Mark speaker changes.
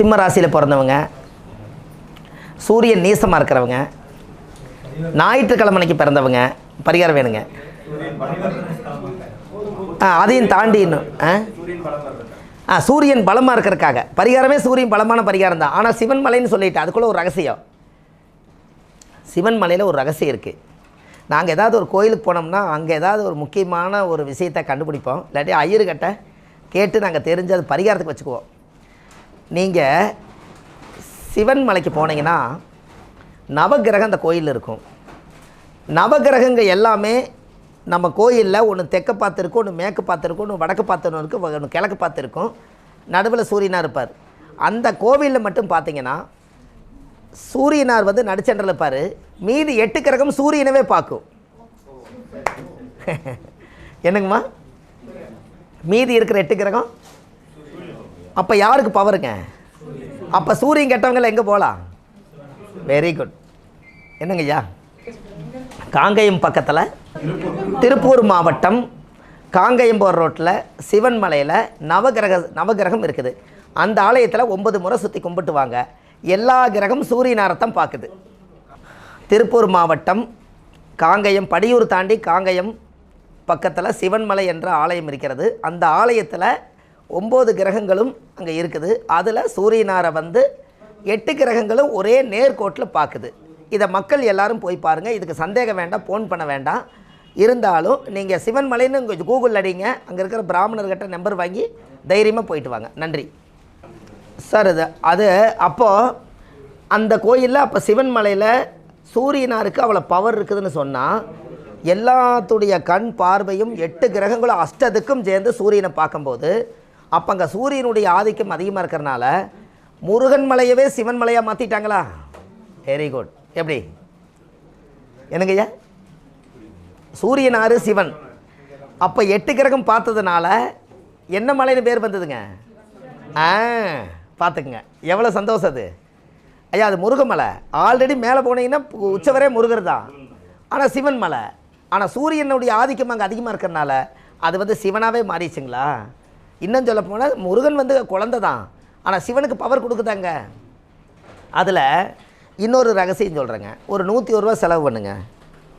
Speaker 1: சிம்ம ராசியில் பிறந்தவங்க சூரியன் நீசமாக இருக்கிறவங்க ஞாயிற்றுக்கிழமை அன்னைக்கு பிறந்தவங்க பரிகாரம் வேணுங்க. ஆ அதையும் தாண்டி இன்னும் ஆ? ஆ சூரியன் பலமாக இருக்கிறக்காக பரிகாரமே சூரியன் பலமான பரிகாரம் தான். ஆனால் சிவன் மலைன்னு சொல்லிட்டு அதுக்குள்ளே ஒரு ரகசியம். சிவன் மலையில் ஒரு ரகசியம் இருக்குது நாங்கள் ஏதாவது ஒரு கோயிலுக்கு போனோம்னா அங்கே ஏதாவது ஒரு முக்கியமான ஒரு விஷயத்தை கண்டுபிடிப்போம். இல்லாட்டி ஐயர்கிட்ட கேட்டு நாங்கள் தெரிஞ்சு அது பரிகாரத்துக்கு வச்சுக்குவோம். நீங்கள் சிவன் மலைக்கு போனீங்கன்னா நவக்கிரகம் அந்த கோயிலில் இருக்கும். நவக்கிரகங்கள் எல்லாமே நம்ம கோயிலில் ஒன்று தெற்க பார்த்துருக்கும் ஒன்று மேற்கு பார்த்துருக்கும் ஒன்று வடக்கு பார்த்துன்னு இருக்கும் ஒன்று கிழக்கு பார்த்துருக்கும். நடுவில் சூரியனாக இருப்பார். அந்த கோவிலில் மட்டும் பார்த்தீங்கன்னா சூரியனார் வந்து நடுச்சென்றில் இருப்பார். மீதி எட்டு கிரகம் சூரியனவே பார்க்கும். என்னங்கம்மா? மீதி இருக்கிற எட்டு கிரகம்? அப்போ யாருக்கு பவருங்க அப்போ சூரியன் கெட்டவங்கள எங்கே போகலாம் வெரி குட் என்னங்கய்யா காங்கயம் பக்கத்தில் திருப்பூர் மாவட்டம் காங்கயம்போர் போகிற ரோட்டில் சிவன் மலையில் நவகிரக நவகிரகம் இருக்குது. அந்த ஆலயத்தில் ஒன்பது முறை சுற்றி கும்பிட்டு வாங்க. எல்லா கிரகம் சூரியனாரத்தம் பார்க்குது திருப்பூர் மாவட்டம் காங்கயம் படியூர் தாண்டி காங்கயம் பக்கத்தில் சிவன்மலை என்ற ஆலயம் இருக்கிறது. அந்த ஆலயத்தில் ஒம்பது கிரகங்களும் அங்கே இருக்குது. அதில் சூரியனாரை வந்து எட்டு கிரகங்களும் ஒரே நேர்கோட்டில் பார்க்குது இதை மக்கள் எல்லாரும் போய் பாருங்கள் இதுக்கு சந்தேகம் வேண்டாம் ஃபோன் பண்ண வேண்டாம். இருந்தாலும் நீங்கள் சிவன்மலைன்னு இங்கே கூகுள் அடிங்க. அங்கே இருக்கிற பிராமணர்கிட்ட நம்பர் வாங்கி தைரியமாக போயிட்டு வாங்க. நன்றி. சார் இது அது அப்போது அந்த கோயிலில் அப்போ சிவன்மலையில் சூரியனாருக்கு அவ்வளோ பவர் இருக்குதுன்னு சொன்னால் எல்லாத்துடைய கண் பார்வையும் எட்டு கிரகங்களும் அஷ்டத்துக்கும் சேர்ந்து சூரியனை பார்க்கும்போது அப்போ அங்கே சூரியனுடைய ஆதிக்கம் அதிகமாக இருக்கிறனால முருகன் மலையவே சிவன் மலையாக மாற்றிட்டாங்களா வெரி குட் எப்படி? என்னங்க ஐயா? ஆறு சிவன். அப்போ எட்டு கிரகம் பார்த்ததுனால என்ன மலைன்னு பேர் வந்ததுங்க? ஆ பார்த்துக்குங்க. எவ்வளோ சந்தோஷம் அது. ஐயா அது முருகமலை ஆல்ரெடி மேலே போனீங்கன்னா உச்சவரே முருகர் தான். ஆனால் சிவன் மலை. ஆனால் சூரியனுடைய ஆதிக்கம் அங்கே அதிகமாக இருக்கிறனால அது வந்து சிவனாகவே மாறிடுச்சுங்களா? இன்னும் சொல்ல போனால் முருகன் வந்து குழந்தை தான். ஆனால் சிவனுக்கு பவர் கொடுக்குதாங்க. அதில் இன்னொரு ரகசியம் சொல்கிறேங்க ஒரு நூற்றி ஒரு ரூபா செலவு பண்ணுங்கள்